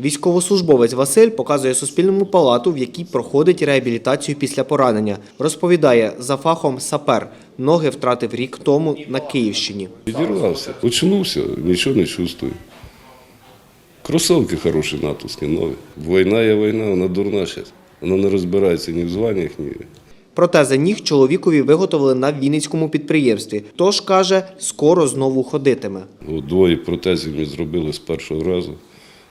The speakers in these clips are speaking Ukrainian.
Військовослужбовець Василь показує Суспільному палату, в якій проходить реабілітацію після поранення. Розповідає, за фахом сапер. Ноги втратив рік тому на Київщині. Відірвався. Очнувся, нічого не чувствую. Кросовки хороші натовські, нові. Війна є війна, вона дурна зараз. Вона не розбирається ні в званнях, ні. Протези ніг чоловікові виготовили на Вінницькому підприємстві. Тож каже, скоро знову ходитиме. От двоє протезів ми зробили з першого разу.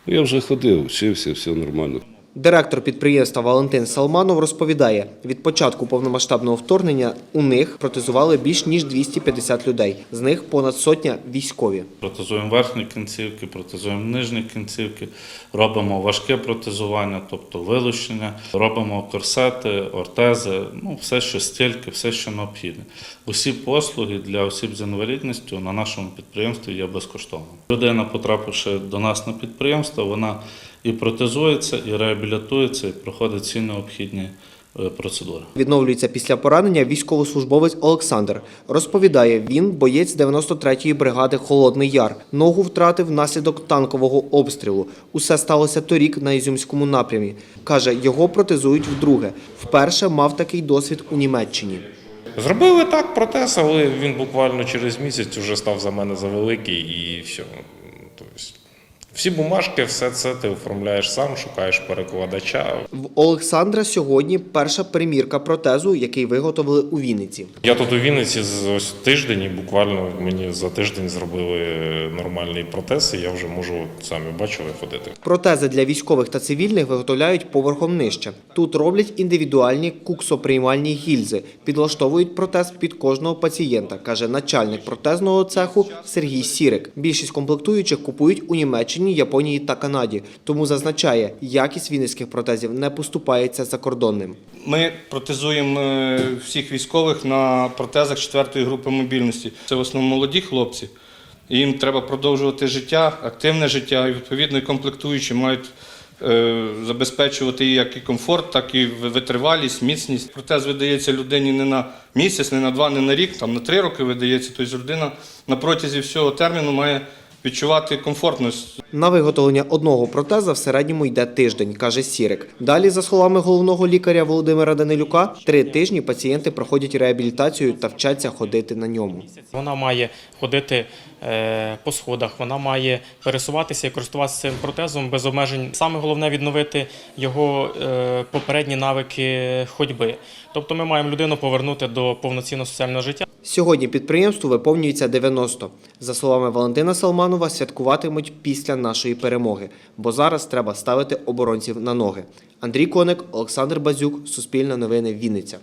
Ну, Я вже ходив, вчився, все нормально. Директор підприємства Валентин Салманов розповідає, від початку повномасштабного вторгнення у них протезували більш ніж 250 людей. З них понад сотня військові. Протезуємо верхні кінцівки, протезуємо нижні кінцівки, робимо важке протезування, тобто вилучення, робимо корсети, ортези, ну все, що стільки, все, що необхідне. Усі послуги для осіб з інвалідністю на нашому підприємстві є безкоштовними. Людина, потрапивши до нас на підприємство, вона і протезується, і реабілітується, і проходить всі необхідні е, процедури. Відновлюється після поранення військовослужбовець Олександр. Розповідає, він боєць 93-ї бригади Холодний Яр. Ногу втратив внаслідок танкового обстрілу. Усе сталося торік на Ізюмському напрямі. Каже, його протезують вдруге. Вперше мав такий досвід у Німеччині. Зробили так протез, але він буквально через місяць вже став за мене завеликий і все. Тобто, всі бумажки, все це ти оформляєш сам, шукаєш перекладача. В Олександра сьогодні перша примірка протезу, який виготовили у Вінниці. Я тут у Вінниці з ось тиждень, і буквально мені за тиждень зробили нормальний протез, і я вже можу самі бачили ходити. Протези для військових та цивільних виготовляють поверхом нижче. Тут роблять індивідуальні куксоприймальні гільзи, підлаштовують протез під кожного пацієнта, каже начальник протезного цеху Сергій Сірик. Більшість комплектуючих купують у Німеччині, Японії та Канаді. Тому зазначає, якість вінницьких протезів не поступається закордонним. Ми протезуємо е, всіх військових на протезах четвертої групи мобільності. Це в основному молоді хлопці. Їм треба продовжувати життя, активне життя, і відповідно і комплектуючі мають е, забезпечувати як і комфорт, так і витривалість, міцність. Протез видається людині не на місяць, не на два, не на рік, там на три роки видається. Тобто людина на протязі всього терміну має відчувати комфортність На виготовлення одного протеза в середньому йде тиждень, каже Сірик. Далі, за словами головного лікаря Володимира Данилюка, три тижні пацієнти проходять реабілітацію та вчаться ходити на ньому. Вона має ходити е, по сходах, вона має пересуватися і користуватися цим протезом без обмежень. Саме головне відновити його е, попередні навики ходьби. Тобто ми маємо людину повернути до повноцінного соціального життя. Сьогодні підприємству виповнюється 90. За словами Валентина Салманова, святкуватимуть після нашої перемоги, бо зараз треба ставити оборонців на ноги. Андрій Коник, Олександр Базюк, Суспільне новини, Вінниця.